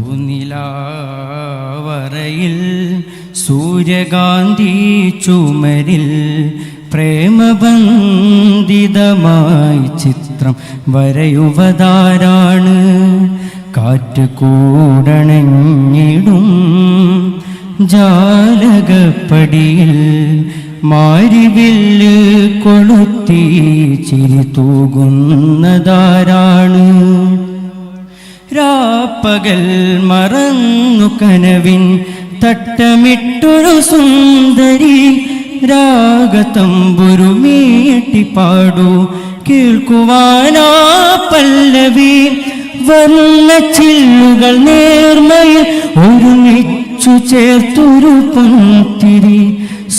പൂനിലാവറയിൽ സൂര്യകാന്തി ചുമരിൽ പ്രേമബന്ധിതമായി ചിത്രം വരയുവതാരാണ്. കാറ്റ് കൂടണഞ്ഞിടും ജാലകപ്പടിയിൽ മാരിവില്ല് കൊളുത്തി ചിരി തൂകുന്നതാരാണ്. രാപ്പകൽ മറന്നു കനവിൻ തട്ടമിട്ടൊരു സുന്ദരി രാഗതമ്പുരു മീട്ടി പാടൂ. കേൾക്കുവാനാ പല്ലവി വന്ന ചില്ലുകൾ നേർമയിൽ ഒരുമിച്ചു ചേർത്തൊരു പൊന്തിരി.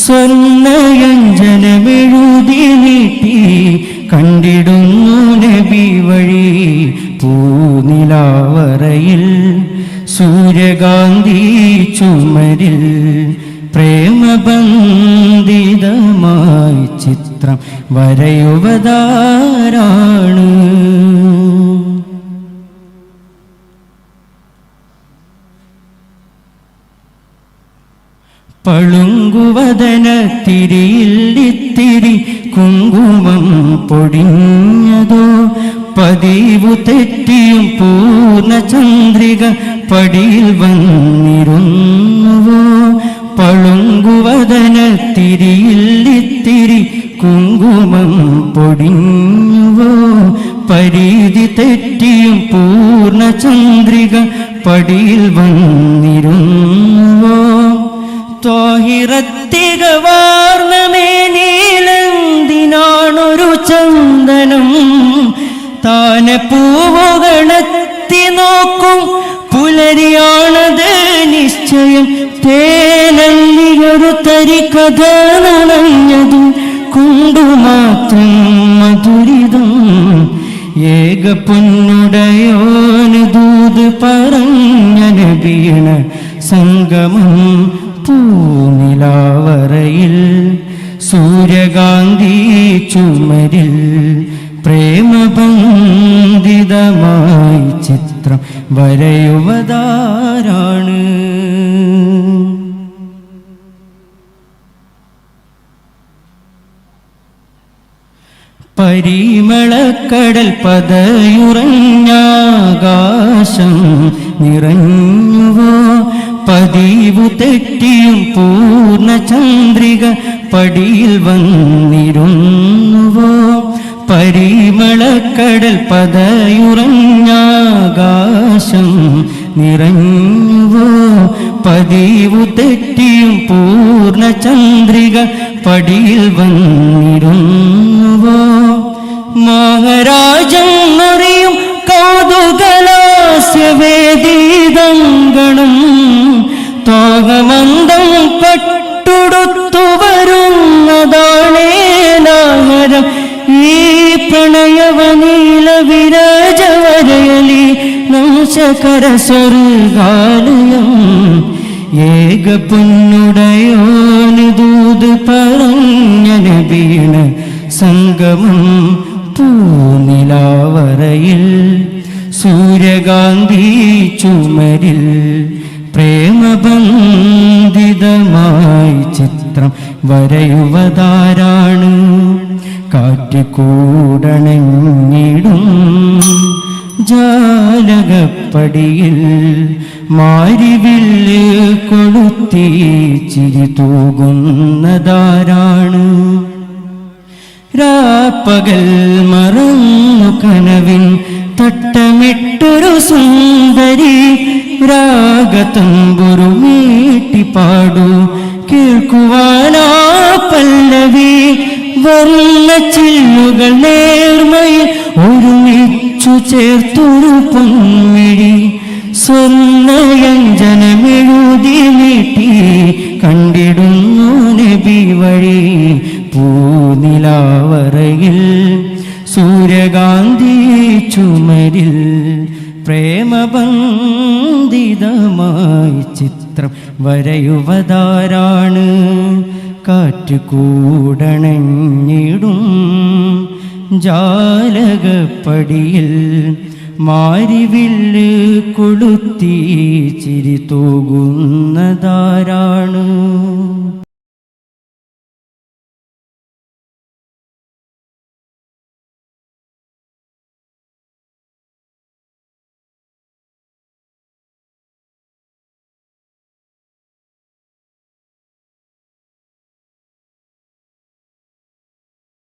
സ്വർണയഞ്ജനമെഴുതി നീട്ടി കണ്ടിടുന്നു പൂനിലാവറയിൽ സൂര്യകാന്തി ചുമരിൽ പ്രേമബന്ധിതമായി ചിത്രം വരയുവതാരാണ്. പളുങ്കുവദനത്തിരിയില്ലിത്തിരി കുങ്കുമം പൊടിഞ്ഞതോ പതിവു തെറ്റിയും പൂർണചന്ദ്രിക പടിയിൽ വന്നിരുന്നുവോ? പളുങ്കുവദനത്തിരിയില്ലിത്തിരി കുങ്കുമം പൊടിഞ്ഞുവോ? പരീതി തെറ്റിയും പൂർണചന്ദ്രിക പടിയിൽ വന്നിരുന്നുവോ? ത്വാഹിറത്തികവാർണമേ നീലന്തിനാണൊരു ചന്ദനം താനെ പൂവുകളെത്തി നോക്കും. പുലരിയാണത് നിശ്ചയം. തേനല്ലിയൊരു തരി കഥ നനഞ്ഞതും കൊണ്ടുമാത്രം മധുരിതം. ഏക പൊന്നുടയോന് ദൂത് പറഞ്ഞ നബീണ സംഗമം പൂനിലാവറയിൽ. സൂര്യകാന്തി ചുമരിൽ പ്രേമബന്ധിതമായി ചിത്രം വരയുവതാരാണ്. പരിമളക്കടൽ പതയുറഞ്ഞാകാശം നിറഞ്ഞുവോ? പതിവു തെറ്റിയും പൂർണചന്ദ്രിക പടിയിൽ വന്നിരുന്നുവോ? പരിമളക്കടൽ പതയുറഞ്ഞാകാശം നിറഞ്ഞുവോ? പതിവു തെറ്റിയും പൂർണ ചന്ദ്രിക പടിയിൽ വന്നിരുന്നുവോ മോഹരാജം വിരജവരയലി നംശകര സ്വർഗാലയം. ഏക പൊന്നുടയോന് ദൂത് പറഞ്ഞ നബീണ സംഗമം പൂനിലാവറയിൽ. സൂര്യകാന്തി ചുമരിൽ പ്രേമബന്ധിതമായി ചിത്രം വരയുവതാരാണ്. കാറ്റിക്കൂടണഞ്ഞിടും ജാലകപ്പടിയിൽ മാരിവില്ല് കൊളുത്തി ചിരി തൂകുന്നതാരാണ് രാപ്പകൽ മറന്നു കനവിൻ തട്ടമിട്ടൊരു സുന്ദരി രാഗതമ്പുരു മീട്ടി പാടൂ. കേൾക്കുവാനാ പല്ലവി വർണ ചില്ലുകൾ നേർമയിൽ ഒരുമിച്ചു ചേർത്തൊരു പൊന്മിഴി സ്വർണയഞ്ജനമെഴുതി നീട്ടി കണ്ടിടുന്നു നബി വഴി പൂനിലാവറയിൽ. സൂര്യകാന്തി ചുമരിൽ പ്രേമബന്ധിതമായി ചിത്രം വരയുവതാരാണ്. കാറ്റ് കൂടണഞ്ഞിടും ജാലകപ്പടിയിൽ മാരിവില്ല് കൊളുത്തി ചിരി തൂകുന്നതാരാ